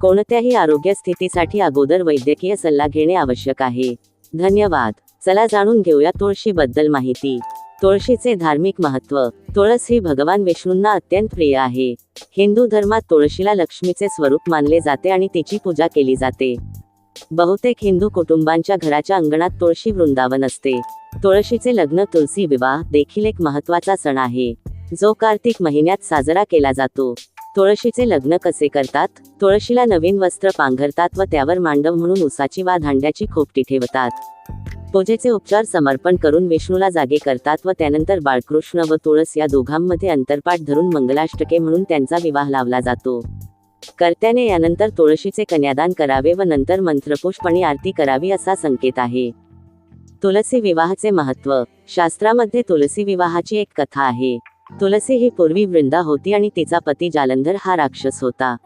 कोणत्याही आरोग्य स्थितीसाठी अगोदर वैद्यकीय सल्ला घेणे आवश्यक आहे. धन्यवाद. चला जाणून घेऊया तुळशीबद्दल माहिती. तुळशीचे धार्मिक महत्त्व. तुळस ही भगवान विष्णूंना अत्यंत प्रिय आहे. हिंदू धर्मात तुळशीला लक्ष्मीचे स्वरूप मानले जाते आणि तिची पूजा केली जाते. बहुतेक हिंदू कुटुंबांच्या घराच्या अंगणात तुळशी वृंदावन असते. तुळशीचे लग्न तुलसी विवाह देखील एक महत्त्वाचा सण आहे. जो कार्तिक महिन्यात साजरा केला जातो. तुळशीचे लग्न कसे करतात? तुळशीला नवीन वस्त्र पांघरतात व त्यावर मांडव म्हणून उसाची वा धांड्याची खोपटी ठेवतात. पूजेचे उपचार समर्पण करून विष्णूला जागे करतात व त्यानंतर बाळकृष्ण व तुळस या दोघांमध्ये अंतरपाठ धरून मंगलाष्टके म्हणून त्यांचा विवाह लावला जातो. कर्त्याने यानंतर तुळशीचे कन्यादान करावे व नंतर मंत्रपुष्प आणि आरती करावी असा संकेत आहे. तुलसी विवाहाचे महत्त्व. शास्त्रामध्ये तुलसी विवाहाची एक कथा आहे. तुलसी ही पूर्वी वृंदा होती आणि तिचा पती जालंधर हा राक्षस होता.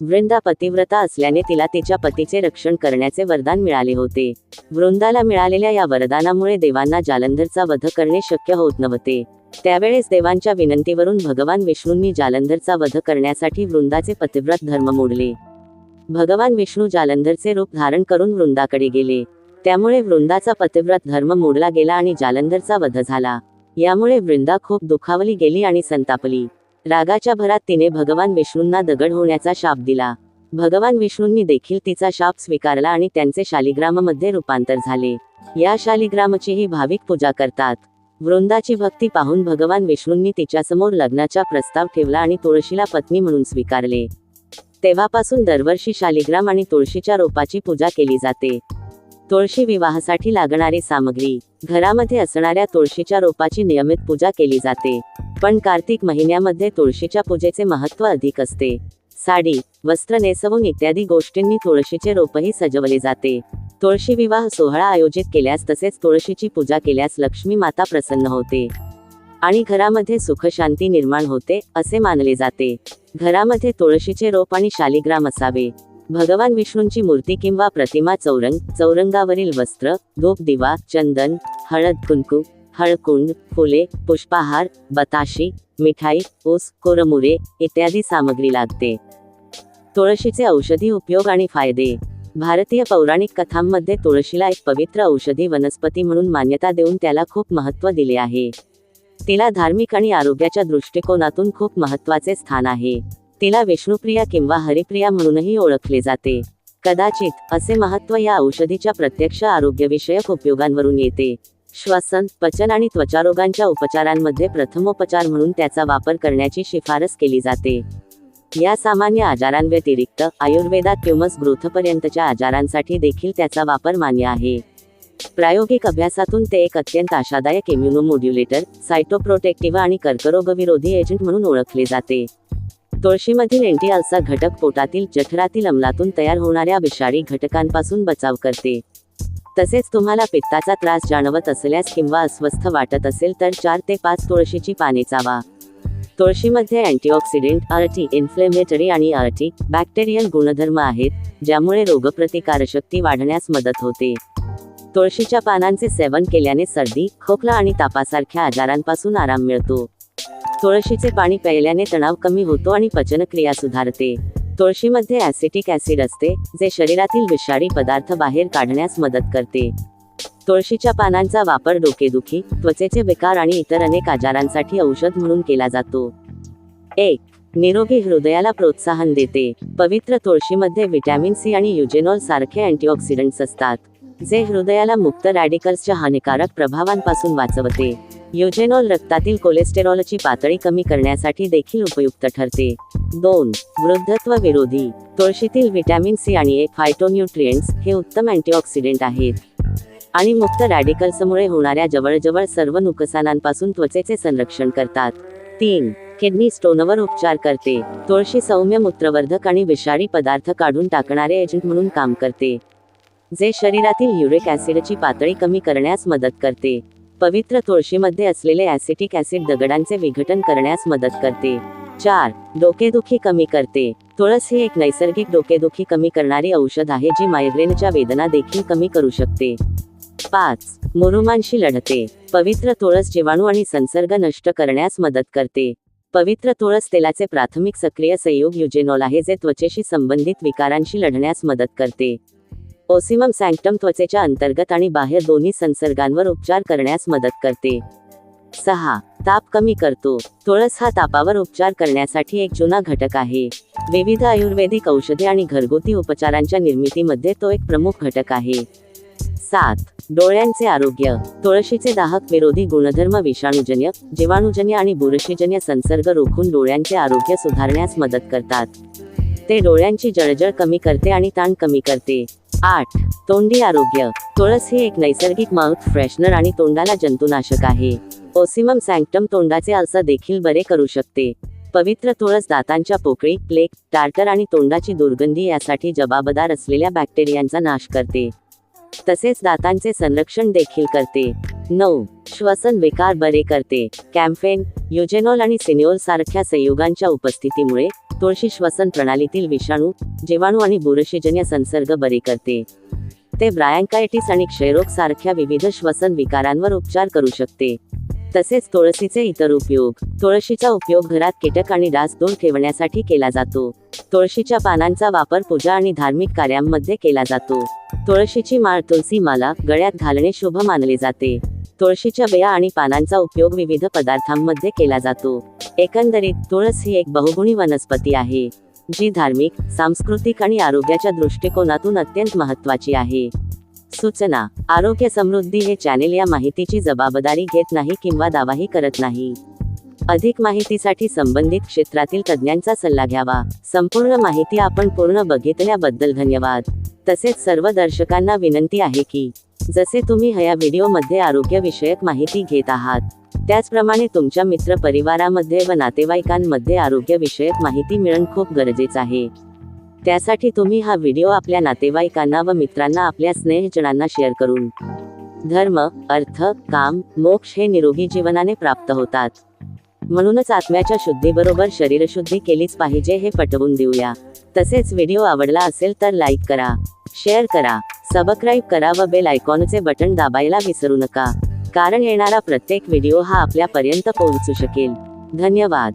वृंदा पतिव्रता असल्याने तिला तिच्या पतीचे रक्षण करण्याचे वरदान मिळाले होते. वृंदाला मिळालेल्या या वरदानामुळे देवांना जालंधरचा वध करणे शक्य होत नव्हते. त्यावेळेस देवांच्या विनंतीवरून भगवान विष्णूंनी जालंधरचा वध करण्यासाठी वृंदाचे पतिव्रत धर्म मोडले. भगवान विष्णू जालंधरचे रूप धारण करून वृंदाकडे गेले. त्यामुळे वृंदाचा पतिव्रत धर्म मोडला गेला आणि जालंधरचा वध झाला. यामुळे वृंदा खूप दुखावली गेली आणि संतापली. रागाच्या भरात तिने भगवान विष्णूंना दगड होण्याचा शाप दिला. भगवान विष्णूंनी देखील तिचा शाप स्वीकारला आणि त्यांचे शालिग्राममध्ये रूपांतर झाले. या शालिग्रामचीही भाविक पूजा करतात. वृंदाची भक्ती पाहून भगवान विष्णूंनी तिच्यासमोर लग्नाचा प्रस्ताव ठेवला आणि तुळशीला पत्नी म्हणून स्वीकारले. तेव्हापासून दरवर्षी शालिग्राम आणि तुळशीच्या रोपाची पूजा केली जाते. तुळशी विवाहासाठी लागणारी सामग्री. घरामध्ये असणाऱ्या तुळशीच्या रोपाची नियमित पूजा केली जाते. पण कार्तिक महिन्यामध्ये तुळशीच्या पूजेचे महत्त्व अधिक असते. साडी वस्त्र नेसवून इत्यादी गोष्टींनी तुळशीचे रोपही सजवले जाते. तुळशी विवाह सोहळा आयोजित केल्यास तसेच तुळशीची पूजा केल्यास लक्ष्मी माता प्रसन्न होते. आणि घरामध्ये सुखशांती निर्माण होते असे मानले जाते. घरामध्ये तुळशीचे रोप आणि शालिग्राम असावे. भगवान विष्णूंची मूर्ती किंवा प्रतिमा चौरंग चौरंगावरील वस्त्र धूप दिवा चंदन हळद कुंकू हळकुंड फुले पुष्पाहार बताशी मिठाई ऊस कोरमुरे इत्यादी सामग्री लागते. तुळशीचे औषधी उपयोग आणि फायदे. भारतीय पौराणिक कथांमध्ये तुळशीला एक पवित्र औषधी वनस्पती म्हणून मान्यता देऊन त्याला खूप महत्त्व दिले आहे. तिला धार्मिक आणि आरोग्याच्या दृष्टिकोनातून खूप महत्त्वाचे स्थान आहे. तिला विष्णुप्रिया किंवा हरिप्रिया म्हणूनही ओळखले जाते. कदाचित असे महत्त्व या औषधीच्या प्रत्यक्ष आरोग्यविषयक उपयोगांवरून येते. श्वसन पचन आणि त्वचारोगांच्या उपचारांमध्ये प्रथमोपचार म्हणून त्याचा वापर करण्याची शिफारस केली जाते. या सामान्य आजारांव्यतिरिक्त आयुर्वेदात ट्युमस ग्रोथपर्यंतच्या आजारांसाठी देखील त्याचा वापर मान्य आहे. प्रायोगिक अभ्यासातून ते एक अत्यंत आशादायक इम्युनोमोड्युलेटर सायटोप्रोटेक्टिव्ह आणि कर्करोगविरोधी एजंट म्हणून ओळखले जाते. तुळशीमधील एंटीअल्सा घटक पोटातील जठरातील अंमलातून तयार होणाऱ्या विषारी घटकांपासून बचाव करते. तसेच तुम्हाला पित्ताचा त्रास जाणवत असल्यास किंवा अस्वस्थ वाटत असेल तर चार ते पाच तुळशीची पाने चावा. तुळशीमध्ये अँटीऑक्सिडेंट अर्टी इन्फ्लेमेटरी आणि अर्टी बॅक्टेरियल गुणधर्म आहेत ज्यामुळे रोगप्रतिकारशक्ती वाढण्यास मदत होते. तुळशीच्या पानांचे सेवन केल्याने सर्दी खोकला आणि तापासारख्या आजारांपासून आराम मिळतो. तुळशीचे पाणी प्यायल्याने तणाव कमी होतो आणि पचनक्रिया सुधारते. तुळशीमध्ये ऍसिटिक ऍसिड असते जे शरीरातील विषारी पदार्थ बाहेर काढण्यास मदत करते. तुळशीच्या पानांचा वापर डोकेदुखी त्वचेचे विकार आणि इतर अनेक आजारांसाठी औषध म्हणून केला जातो. एक निरोगी हृदयाला प्रोत्साहन देते. पवित्र तुळशीमध्ये व्हिटॅमिन सी आणि युजेनॉल सारखे अँटीऑक्सिडंट्स असतात. जे हृदयाला मुक्त रॅडिकल्सच्या हानिकारक प्रभावांपासून वाचवते. युजेनॉल रक्तातील कोलेस्टेरॉलची पातळी कमी करण्यासाठी देखील उपयुक्त ठरते. दोन वृद्धत्व विरोधी. तुळशीतील व्हिटॅमिन सी आणि ए फायटोन्यूट्रिएंट्स हे उत्तम अँटीऑक्सिडेंट आहेत. आणि मुक्त रॅडिकल्समुळे होणाऱ्या जवळजवळ सर्व नुकसानांपासून त्वचेचे संरक्षण करतात. तीन किडनी स्टोनवर उपचार करते. तुळशी सौम्य मूत्रवर्धक आणि विषारी पदार्थ काढून टाकणारे एजंट म्हणून काम करते. जे शरीरातील युरिक ऍसिडची पातळी कमी करण्यास मदत करते. पवित्र तुळशीमध्ये असलेले ऍसिटिक ऍसिड दगडांचे विघटन करण्यास मदत करते. चार डोकेदुखी कमी करते. तुळस ही एक नैसर्गिक डोकेदुखी कमी करणारी औषध आहे जी मायग्रेनच्या वेदना देखील कमी करू शकते. पाच मुरुमांशी लढते. पवित्र तुळस जीवाणू आणि संसर्ग नष्ट करण्यास मदत करते. पवित्र तुळस तेलाचे प्राथमिक सक्रिय संयोग युजेनॉल आहे जे त्वचेशी संबंधित विकारांशी लढण्यास मदत करते. ओसिमम सँक्टम त्वचेच्या अंतर्गत आणि बाह्य दोन्ही संसर्गांवर उपचार करण्यास मदत करते. सहा. ताप कमी करतो. तुळस हा तापावर उपचार करण्यासाठी एक जुना घटक आहे. विविध आयुर्वेदिक औषधे आणि घरगुती उपचारांच्या निर्मितीमध्ये तो एक प्रमुख घटक आहे. सात. डोळ्यांचे आरोग्य. तुळशीचे दाहक विरोधी गुणधर्म विषाणूजन्य जीवाणूजन्य आणि बुरशीजन्य संसर्ग रोखून डोळ्यांचे आरोग्य सुधारण्यास मदत करतात. ते डोळ्यांची जळजळ कमी करते आणि ताण कमी करते. आठ. तोंडी आरोग्य. तुळस ही एक नैसर्गिक माउथ फ्रेशनर आणि तोंडाला जंतुनाशक आहे. ओसिमम सँक्टम तोंडाचे अल्सर देखील बरे करू शकते. पवित्र तुळस दातांच्या पोकळी प्लेक टार्टर आणि तोंडाची दुर्गंधी यासाठी जबाबदार असलेल्या बॅक्टेरियांचा नाश करते. तसेच दातांचे संरक्षण देखील करते. नऊ. श्वसन विकार बरे करते. कॅम्फेन युजेनॉल आणि सिनिओल सारख्या संयुगांच्या उपस्थितीमुळे तुळशी श्वसन प्रणालीतील विषाणू जीवाणू आणि बुरशीजन्य संसर्ग बरे करते. ते ब्रायंकायटिस आणि क्षयरोग सारख्या विविध श्वसन विकारांवर उपचार करू शकते. तसेच तुळशीचे इतर उपयोग तुळशीचा उपयोग घरात कीटक आणि डास दूर ठेवण्यासाठी केला जातो. तुळशीच्या पानांचा वापर पूजा आणि धार्मिक कार्यांमध्ये केला जातो. तुळशीची माळ तुलसी माला गळ्यात घालणे शुभ मानले जाते. तुळशीच्या बिया आणि पानांचा उपयोग विविध पदार्थांमध्ये केला जातो. एकंदरीत तुळस ही एक बहुगुणी वनस्पती आहे जी धार्मिक सांस्कृतिक आणि आरोग्याच्या दृष्टिकोनातून अत्यंत महत्वाची आहे. सूचना आरोग्य समृद्धी हे चॅनेल या माहितीची जबाबदारी घेत नाही किंवा दावाही करत नाही. अधिक माहितीसाठी संबंधित क्षेत्रातील तज्ज्ञांचा सल्ला घ्यावा. संपूर्ण माहिती आपण पूर्ण बघितल्याबद्दल धन्यवाद. तसेच सर्व दर्शकांना विनंती आहे की जसे तुम्ही ह्या व्हिडिओमध्ये आरोग्यविषयक माहिती घेत आहात त्याचप्रमाणे तुमच्या मित्र परिवारामध्ये व नातेवाईकांमध्ये आरोग्यविषयक माहिती मिळणं खूप गरजेचं आहे. त्यासाठी तुम्ही हा व्हिडिओ आपल्या नातेवाईकांना व मित्रांना आपल्या स्नेहजनांना शेअर करून धर्म अर्थ काम मोक्ष हे निरोगी जीवनाने प्राप्त होतात. म्हणूनच आत्म्याच्या शुद्धीबरोबर शरीरशुद्धी केलीच पाहिजे हे पटवून देऊया. तसेच व्हिडिओ आवडला असेल तर लाईक करा शेअर करा सबस्क्राईब करा व बेल आयकॉनचे बटन दाबायला विसरू नका. कारण येणारा प्रत्येक व्हिडिओ हा आपल्यापर्यंत पोहोचू शकेल. धन्यवाद.